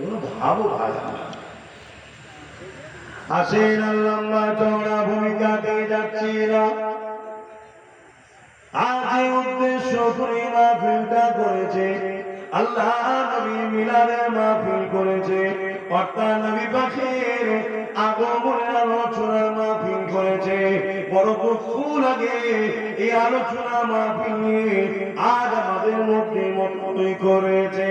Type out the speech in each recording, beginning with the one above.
এগুলো ভাবও ভালো আসেন লম্বা চওড়া ভূমিকাতে যাচ্ছি না আজ উদ্দেশ্য করে মাহফিলটা করেছে। আল্লাহ নবী মিলাদের মাহফিল করেছে। অর্থাৎ নবী পাখির আগমনের দুঃখ লাগে এই আলোচনা মাহফিল নিয়ে আমাদের মধ্যে মতনৈক্য করেছে।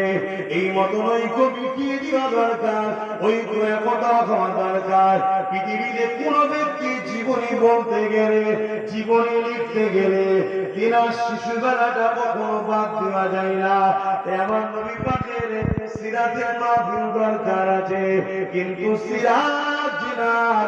এই মতনৈক্য মিটিয়ে দেওয়া দরকার, ঐক্য একতা হওয়া দরকার। পৃথিবীতে কোন ব্যক্তি জীবনী বলতে গেলে, জীবনী লিখতে গেলে দিনার শিশুবেলাটা কখনো বাদ দেওয়া যায় না। এমন নবী সিরাতের মাহফিল দরকার আছে, কিন্তু সিরাত জিনার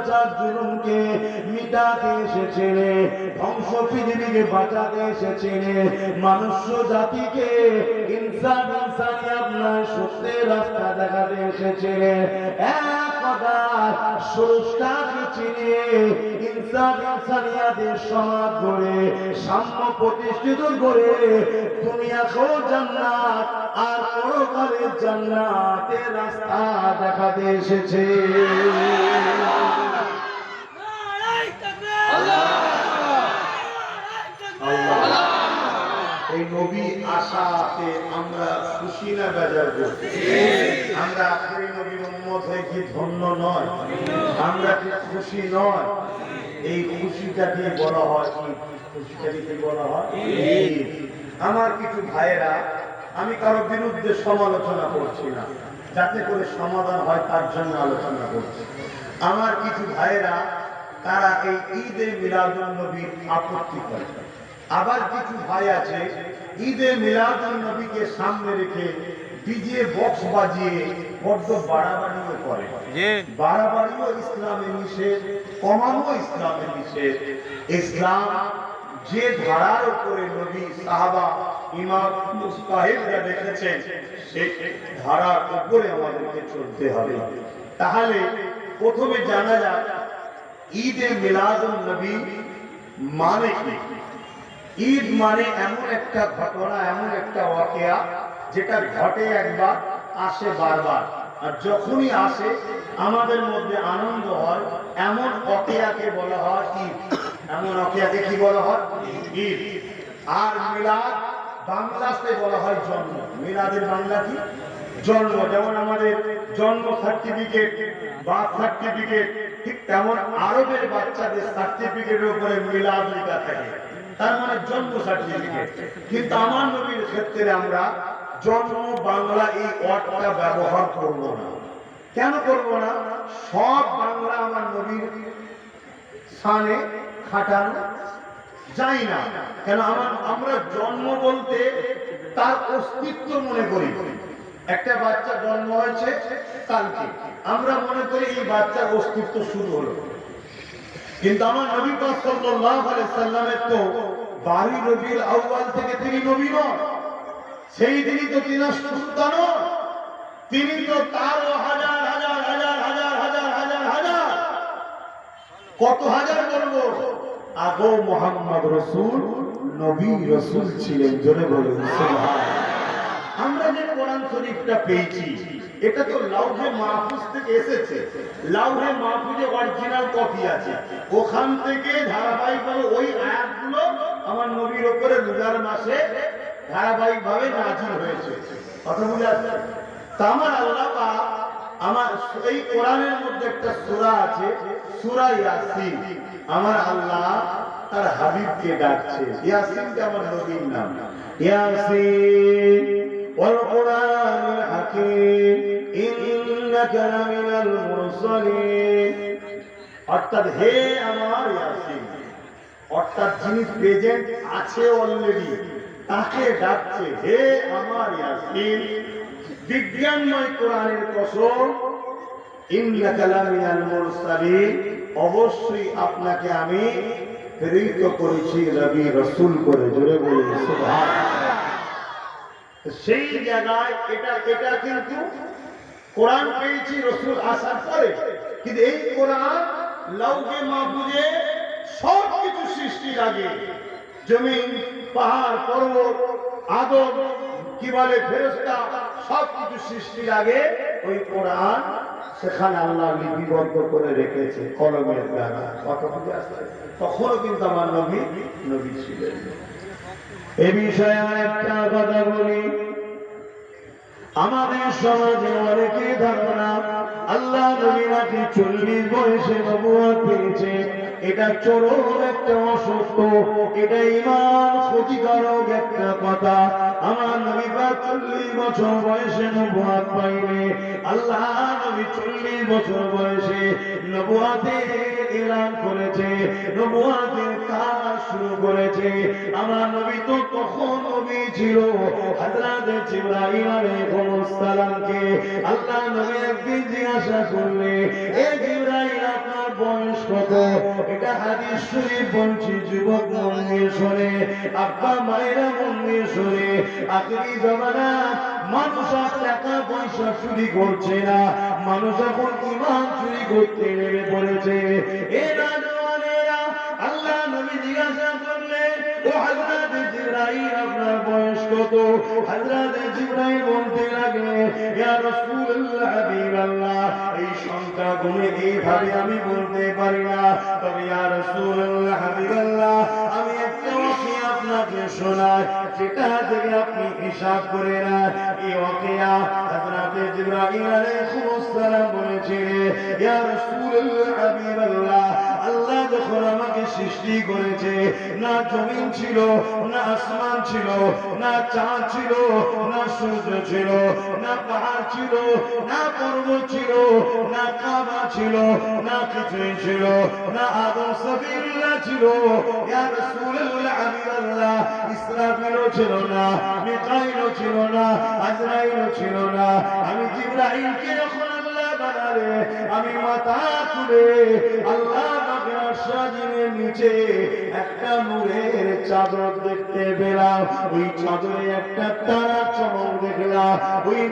অত্যাচার জুলুমকে মিটাতে এসেছিলেন ধ্বংস পৃথিবীকে বাঁচাতে এসেছিলেন মানুষ জাতিকে ইনসান ইনসানি আপনার সত্যের রাস্তা দেখাতে দুনিয়াকেও জান্নাত, আর জান্নাতের রাস্তা দেখাতে এসেছে। এই নবী আমরা খুশি না আমরা আখেরি নবীর উম্মত হয়ে কি ধন্য নয়? আমরা কি খুশি নয়? এই খুশিটাকে বলা হয়? খুশিটাকে কি বলা হয়? আমার কিছু ভাইয়েরা, আমি কারও বিরুদ্ধে সমালোচনা করছি না। যাতে করে সমাধান হয় তার জন্য আলোচনা করছি। আমার কিছু ভাইয়েরা তারা এই ঈদে মিলাদুল নবীর আপত্তি করে। আবার কিছু ভাই আছে ঈদে মিলাদুল নবীকে সামনে রেখে ডিজে বক্স বাজিয়ে বড্ড বাড়াবাড়িও করে। বাড়াবাড়িও ইসলামে নিষেধ কমানো ইসলামে নিষেধ ইসলাম যে ধারার উপরে নবী সাহাবা ইমাম মুস্তাহিদরা দেখেছেন সেই ধারার উপরে আমাদেরকে চলতে হবে। তাহলে প্রথমে জানা যাক ঈদে মিলাদুল নবী মানে কি? ঈদ মানে এমন একটা ঘটনা, এমন একটা ওয়াকিয়া যেটা ঘটে একবার, আসে বারবার। আর যখনই আসে, আমাদের মধ্যে আনন্দ হয়, এমন অকেয়াকে বলা হয় ঈদ। এমন অকেয়াকে কি বলা হয়? ঈদ। আর মিলাদ বাংলাতে বলা হয় জন্ম। মিলাদের বাংলা কি? জন্ম, যেমন আমাদের জন্ম সার্টিফিকেট বার্থ সার্টিফিকেট ঠিক তেমন আরবের বাচ্চাদের সার্টিফিকেটের উপরে মিলাদ লেখা থাকে। তার মানে জন্ম সার্টিফিকেট কিন্তু আমার নবীর ক্ষেত্রে আমরা জন্ম বাংলা এই ওয়ার্ডটা ব্যবহার করব না। কেন করব না? সব বাংলা আমার নবীর সানে খাটানো যাই না। কেন আমার আমরা জন্ম বলতে তার অস্তিত্ব মনে করি। একটা বাচ্চা জন্ম হয়েছে কালকে। আমরা মনে করি এই বাচ্চার অস্তিত্ব শুরু হলো। কিন্তু আমার নবী পাক সাল্লাল্লাহু আলাইহি সাল্লামের তো বাড়ি রবিউল আউয়াল থেকে তিনি নবী নন। সেই দিনই তো তিনি সুলতান তিনি তো তার হাজার হাজার হাজার হাজার হাজার হাজার হাজার, কত হাজার বলব আগো মোহাম্মদ রসুল, নবী রসুল ছিলেন জোরে বলুন সুবহান। আমরা যে কোরআন শরীফটা পেয়েছি, এটা তো লাউহে মাহফুজ থেকে এসেছে। লাউহে মাহফুজে অরিজিনাল কপি আছে। ওখান থেকে ধারাবাহিকভাবে ওই আয়াতগুলো আমার নবীর ওপরে রোজার মাসে ধারাবাহিকভাবে নাজিল হয়েছে। কথা বুঝে আসছে? তা আমার আল্লাহ আমার এই কোরআনের মধ্যে একটা সূরা আছে, সূরা ইয়াসিন। আমার আল্লাহ তার হাবিবকে ডাকছে। ইয়াসিনটা আমার নবীর নাম। ইয়াসিন। কোরআনিল হাকীম ইন্নাকা লামিনাল মুরসালিন অর্থাৎ হে আমার ইয়াসিন, অর্থাৎ যিনি প্রেজেন্ট আছে অলরেডি তাকে ডাকছে, হে আমার ইয়াসিন, বিজ্ঞানময় কোরআনের কসম অবশ্যই আপনাকে আমি প্রেরিত করেছি রবি রসুল করে, জোরে বলি সুবহানাল্লাহ। তো সেই জায়গায় এটা এটা কিন্তু কোরআন পেয়েছি রসুল আসার পরে। কিন্তু এই কোরআন লৌকে মাহবুজে সব কিছু সৃষ্টির আগে জমিন, পাহাড়, পর্বত, আদম, কি বলে ফেরস্তা সব কিছু সৃষ্টির আগে ওই কোরআন সেখানে আল্লাহ লিপিবদ্ধ করে রেখেছে কলমের দ্বারা। কত তখনও কিন্তু আমার নবী নবী ছিলেন। এ বিষয়ে আর একটা কথা বলি। আমাদের সমাজে অনেকে ধারণা আল্লাহ নবী নাকি চল্লিশ বয়সে নবুয়াত পেয়েছে। এটা চরম একটা অসত্য এটা ইমান ক্ষতিকারক একটা কথা। আমার নবী প্রায় চল্লিশ বছর বয়সে নবুয়াত পাইবে আল্লাহ নবী চল্লিশ বছর বয়সে নবুয়াতে এলান করেছে নবুয়াতের কাজ শুরু করেছে। আমার নবী তো তখন নবী ছিল, হযরত জিবরাইল আলাইহিস আল্লাহ নবী একদিন জিজ্ঞাসা করলে, এ জিবরাইল, আপনার মানুষ আর পয়সা চুরি করছে না। মানুষ এখন ইমান চুরি করতে নেমে পড়েছে। এ রাজওয়ানেরা আল্লাহ নবী জিজ্ঞাসা করলে ও জিবরাইল আপনার বয়স কত? হযরত জিবরাইল বলতে লাগলে ইয়া রাসূলুল্লাহ হাবিবাল্লাহ এই সংখ্যা গুণে এইভাবে আমি বলতে পারি না। তবে ইয়া রাসূলুল্লাহ হাবিবাল্লাহ আমি একটা ওয়াকিয়া আপনাকে শোনাই, যেটা থেকে আপনি হিসাব করে না এই ওয়াকিয়া হযরত জিবরাইল আলাইহিস সালাম বলেছিলেন, ইয়া রাসূলুল্লাহ হাবিবাল্লাহ যখন আমাকে সৃষ্টি করেছে, না জমিন ছিল, না আসমান ছিল, না চাঁদ ছিল, না সূর্য ছিল, না পাহাড় ছিল, না পর্বত ছিল, না কাবা ছিল, না কিছুই ছিল, না আদম সাবিল্লাহ ছিল। আমি মাথা তুলে আল্লাহ নিচে একটা চাদর দেখতে পেলাম। ওই চাদরে একটা তারা চমক দেখলাম। ওই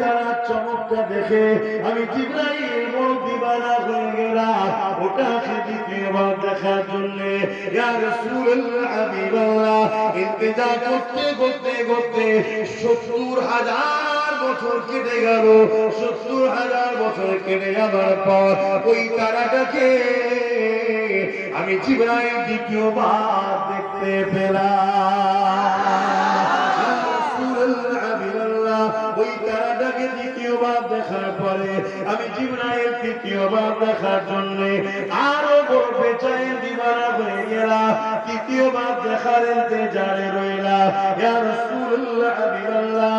তারা চমকটা দেখে আমি জিব্রাইল হয়ে গেলাম। দ্বিতীয়বার দেখার জন্য। ইয়া রাসূলুল্লাহ করতে করতে করতে সত্তর হাজার বছর কেটে গেল, সত্তর হাজার বছর কেটে যাবার পর ওই তারাটাকে আমি জিব্রাইল দ্বিতীয়বার দেখতে পেলাম। ওই তারাটাকে দ্বিতীয়বার দেখার পরে আমি জিব্রাইল তৃতীয়বার দেখার জন্য আরও বড় বেচাইন দিবানা হয়ে গেলাম, তৃতীয়বার দেখার ইন্তজারে রইলাম।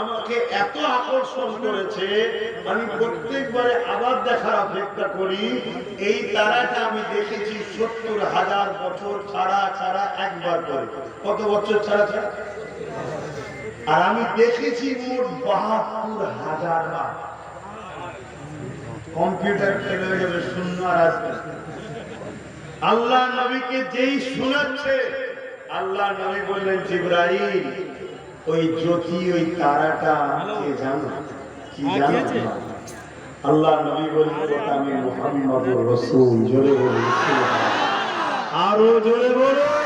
আমাকে এত আকর্ষণ করেছে, আমি প্রত্যেকবারে আবার দেখার অপেক্ষা করি। এই তারাটা আমি দেখেছি সত্তর হাজার বছর ছাড়া ছাড়া একবার করে। কত বছর ছাড়া ছাড়া? আর আমি দেখেছি মোট বাহাত্তর হাজার বার। কম্পিউটার হয়ে যাবে শূন্য আর আসবে আল্লাহ নবীকে যেই শোনাচ্ছে, আল্লাহ নবী বললেন, জিব্রাইল ওই জ্যোতি ওই তারাটা কে জানো? কি জানো? আল্লাহ নবী বললেন ওটা আমি মোহাম্মদ রসুল। জোরে বলি আরও জোরে বলো আল্লাহ